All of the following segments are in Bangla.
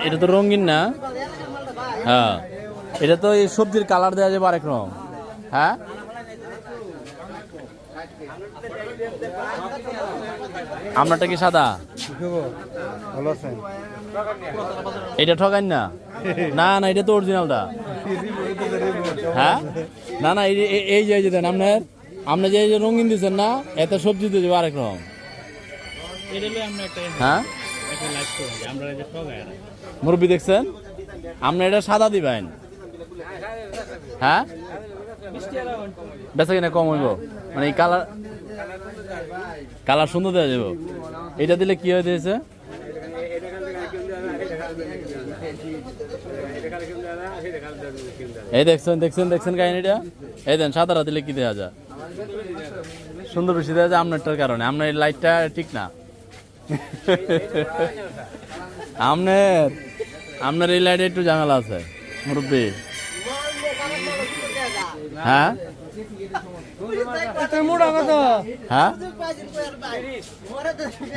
এটা তো রঙিন না। হ্যাঁ। এটা তো এই সবজির কালার দেওয়া যাবে আরেক রকম হ্যাঁ? আপনারটা কি সাদা? এটা ঠকান না? না না এটা তো অরিজিনালটা হ্যাঁ? না না এই যে- যে দেন আপনার আপনি যে রঙিন দিচ্ছেন না এত সবজি দিয়ে যাবে আরেক রকম হ্যাঁ? মুরব্বী দেখছেন? আপনি এটা সাদা দিবেন। হ্যাঁ? বেচা কিনা কম হইব। মানে এই কালার কালার সুন্দর দেওয়া যাব এটা দিলে কি হয়ে দিয়েছে এই দেখছেন দেখছেন দেখছেন কাহিনীটা? এই দেন সাদারা দিলে কি দেওয়া যায়? সুন্দর বেশি দেওয়া যায় আপনারটার কারণে। আপনার লাইটটা ঠিক না। আপনার আপনার এই লাইটে একটু ঝামেলা আছে মুরব্বী। হ্যাঁ? হ্যাঁ?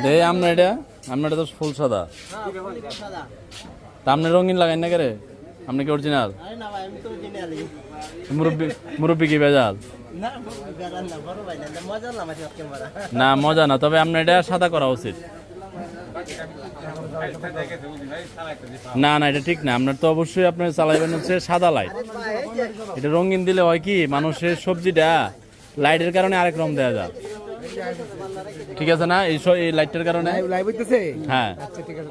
দে আপনার এটা আপনার এটা তো ফুল সাদা। তা আপনি রঙিন লাগাই না কেরে? আপনি কি অরিজিনাল আরে না ভাই আমি তো জেনারেলি মুরব্বী মুরব্বী কি বেজাল না মজা না তবে আপনার এটা সাদা করা উচিত। না না এটা ঠিক না। আপনার তো অবশ্যই আপনার চালাইবেন হচ্ছে সাদা লাইট এটা রঙিন দিলে হয় কি মানুষের সবজিটা লাইটের কারণে আরেক রকম দেওয়া যায়। ঠিক আছে না? এই এই লাইটের কারণে? হ্যাঁ।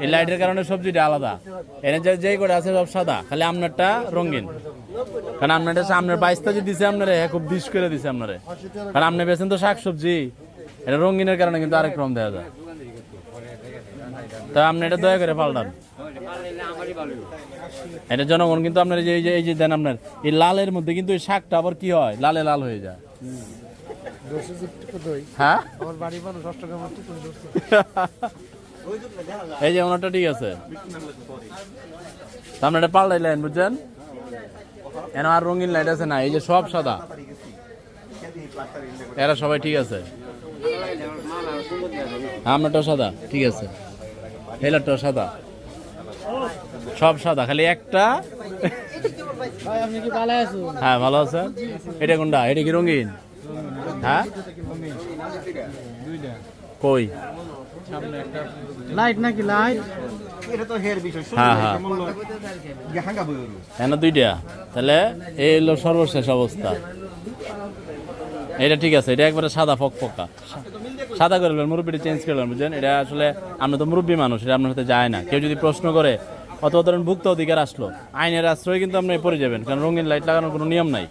এই লাইটের কারণে সবজিটা আলাদা। এনে যে যেই করে আছে সব সাদা খালি আপনারটা রঙিন। কারণ আপনারটা আপনার বাইশটা যে দিছে আপনারে হ্যাঁ খুব বিষ করে দিছে আপনারে। কারণ আপনি বেছেন তো শাক সবজি এটা রঙিনের কারণে কিন্তু আরেক রকম দেওয়া যায়। তা আপনি এটা দয়া করে পাল্টান। এটা জনগণ কিন্তু আপনার এই যে এই যে দেন আপনার, এই লালের মধ্যে কিন্তু এই শাকটা আবার কি হয়? লালে লাল হয়ে যায়। হ্যাঁ? এই যে ওনারটা ঠিক আছে। তা আপনার এটা পাল্টাইলেন, বুঝছেন? এন আর রঙিন লাইট আছে না, এই যে সব সাদা। এরা সবাই ঠিক আছে। আপনারটাও সাদা, ঠিক আছে। হেলারটাও সাদা। সব সাদা খালি একটা। আপনি কি ভালো আছো হ্যাঁ ভালো আছে এটা কোনটা? এটা কি রঙিন? হ্যাঁ? কই? লাইট নাকি লাইট এটা তো হের বিষয় হ্যাঁ হ্যাঁ। এনে দুইটা। তাহলে এই হলো সর্বশেষ অবস্থা। এটা ঠিক আছে এটা একবারে সাদা ফক ফকা সাদা করে নেবেন মুরব্বিটা চেঞ্জ করে নেবেন বুঝলেন এটা আসলে আমরা তো মুরব্বী মানুষ, এটা আপনার সাথে যায় না। কেউ যদি প্রশ্ন করে, অথবা ধরেন ভুক্ত অধিকার আসলো, আইনের আশ্রয় কিন্তু আপনি পড়ে যাবেন, কারণ রঙিন লাইট লাগানোর কোনো নিয়ম নাই।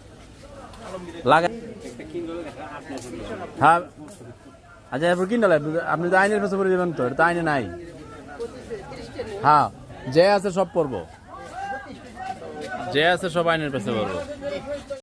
হ্যাঁ। আচ্ছা এরপর কিনতে আপনি তো আইনের কাছে পড়ে যাবেন তো, এটা তো আইনে নাই। হ্যাঁ যে আছে সব পড়ব। যে আছে সব আইনের কাছে পড়ব।